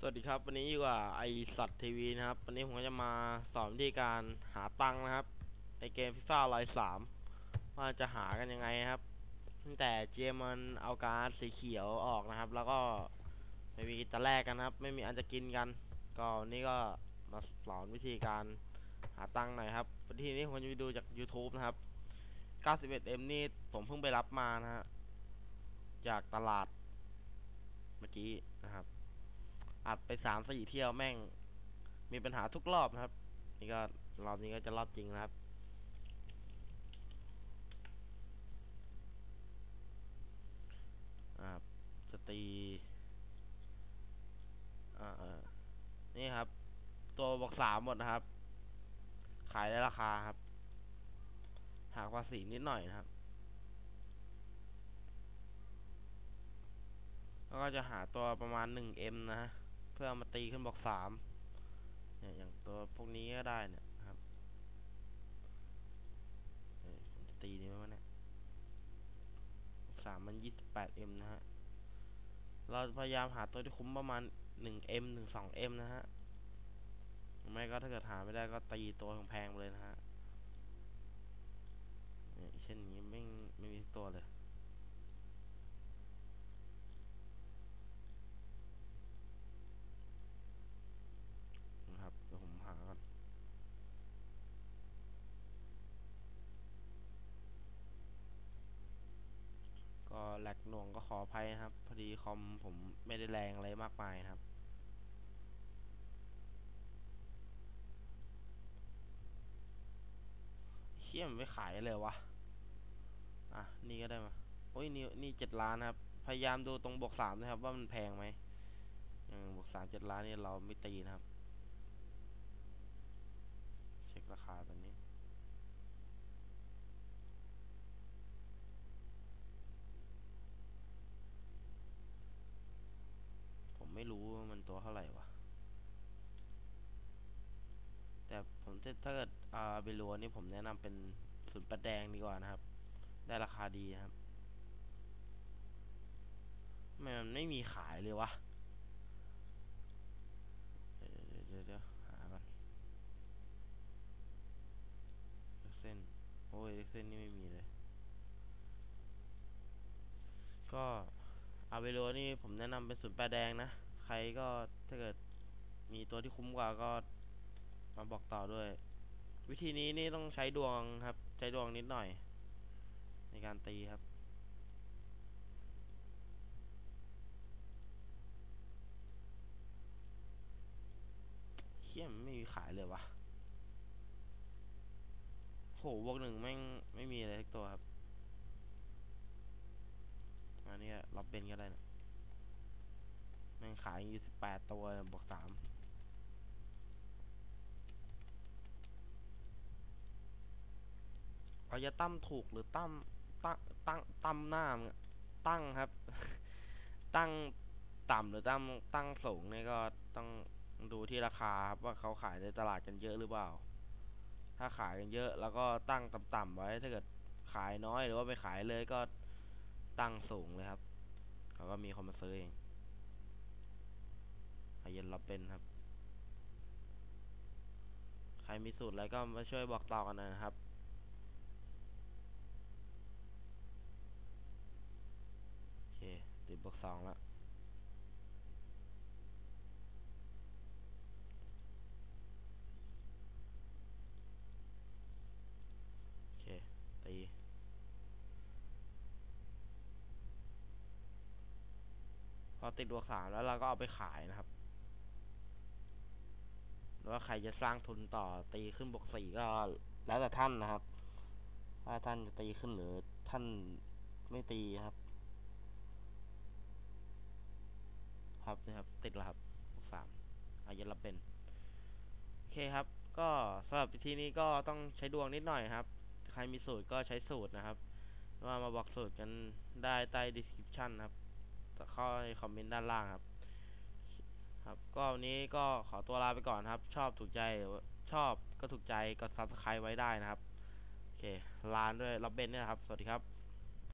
สวัสดีครับ วันนี้อยู่กับไอสัตว์ทีวีนะครับ วันนี้ผมก็จะมาสอนวิธีการหาตังค์นะครับ ในเกมฟิฟ่าลน์สามว่าจะหากันยังไงครับ ตั้งแต่เจมันเอาการ์ดสีเขียวออกนะครับ แล้วก็ไม่มีจะแลกกันครับ ไม่มีอันจะกินกัน ก็วันนี้ก็มาสอนวิธีการหาตังค์หน่อยครับวิธีนี้ผมจะไปดูจาก YouTube นะครับ 91M นี่ผมเพิ่งไปรับมานะฮะจากตลาดเมื่อกี้นะครับ อัดไปสามสี่เที่ยวแม่ง มีปัญหาทุกรอบนะครับ นี่ก็รอบนี้ก็จะรอบจริงนะครับอ่าจะตีอ่าเออนี่ครับ ตัวบอกสามหมดนะครับ ขายได้ราคาครับหักภาษีนิดหน่อยนะครับแล้วก็จะหาตัวประมาณ 1M นะฮะ เพื่อเอามาตีขึ้นบอกสามเนี่ยอย่างตัวพวกนี้ก็ได้เนี่ยครับผมจะตีนี้ไหมวะเนี่ยสามมัน 28M นะฮะ เราพยายามหาตัวที่คุ้มประมาณ 1M ถึง 2M นะฮะหรือไม่ก็ถ้าเกิดหาไม่ได้ก็ตีตัวแพงๆไปเลยนะฮะเช่นนี้ไม่ไม่มีตัวเลย นะครับเดี๋ยวผมหาก่อน กหลกหน่วงก็ขออภัยนะครับ พอดีคอมผมไม่ได้แรงอะไรมากมายนะครับ เชี่ยมไม่ขายเลยวะ อะ นี่ก็ได้มา โอ้ย นี่นี่เจ็ดล้านครับ พยายามดูตรงบวกสามนะครับ ว่ามันแพงไหมอย่างบวกสามเจ็ดล้านนี่เราไม่ตีนะครับ เช็คราคาตอนนี้ ผมไม่รู้ว่ามันตัวเท่าไหร่วะ แต่ผมถ้าเกิดอ่าเบลัวนี่ผมแนะนำเป็นศูนย์ประแดงดีกว่านะครับ ได้ราคาดีครับทำไมมันไม่มีขายเลยวะเดี๋ยวเดี๋ยวหาก่อนเล็กเส้นโอ้ยเล็กเส้นนี่ไม่มีเลย ก็อาเวโรนี่ผมแนะนำเป็นศูนย์แปดแดงนะ ใครก็ถ้าเกิดมีตัวที่คุ้มกว่าก็ มาบอกต่อด้วย วิธีนี้นี่ต้องใช้ดวงครับ ใช้ดวงนิดหน่อย ในการตีครับเขี้ยมไม่มีขายเลยวะโหบวกหนึ่งแม่งไม่มีอะไรทุกตัวครับอันนี้ก็รับเป็นก็ได้นะแม่งขายอยู่สิบแปดตัวบวกสาม เราจะตั้มถูกหรือตั้มตั้งตั้งตั้มหน้ามึงตั้งครับ ตั้งต่ำหรือตั้งตั้งสูงเนี่ยก็ต้องดูที่ราคาครับว่าเขาขายในตลาดกันเยอะหรือเปล่า ถ้าขายกันเยอะแล้วก็ตั้งต่ำๆไว้ถ้าเกิดขายน้อยหรือว่าไปขายเลยก็ตั้งสูงเลยครับเขาก็มีคนมาซื้อเองใครเย็นรับเป็นครับ ใครมีสูตรอะไรก็มาช่วยบอกต่อกันนะครับ โอเค ติดบวกสองแล้วโอเค ตี พอติดบวกสามแล้วเราก็เอาไปขายนะครับหรือว่าใครจะสร้างทุนต่อตีขึ้นบวกสี่ก็แล้วแต่ท่านนะครับ ว่าท่านจะตีขึ้นหรือท่านไม่ตีครับ ครับนะครับ ติดแล้วครับสามอายันรับเป็น โอเคครับ ก็สำหรับวิธีนี้ก็ต้องใช้ดวงนิดหน่อยครับ ใครมีสูตรก็ใช้สูตรนะครับว่ามาบอกสูตรกันได้ใต้ description ครับเข้าคอมเมนต์ด้านล่างครับ ครับ ก็วันนี้ก็ขอตัวลาไปก่อนครับ ชอบถูกใจชอบก็ถูกใจกด subscribe ไว้ได้นะครับ โอเค ลาด้วยรับเบนเนี่ยนะครับ สวัสดีครับ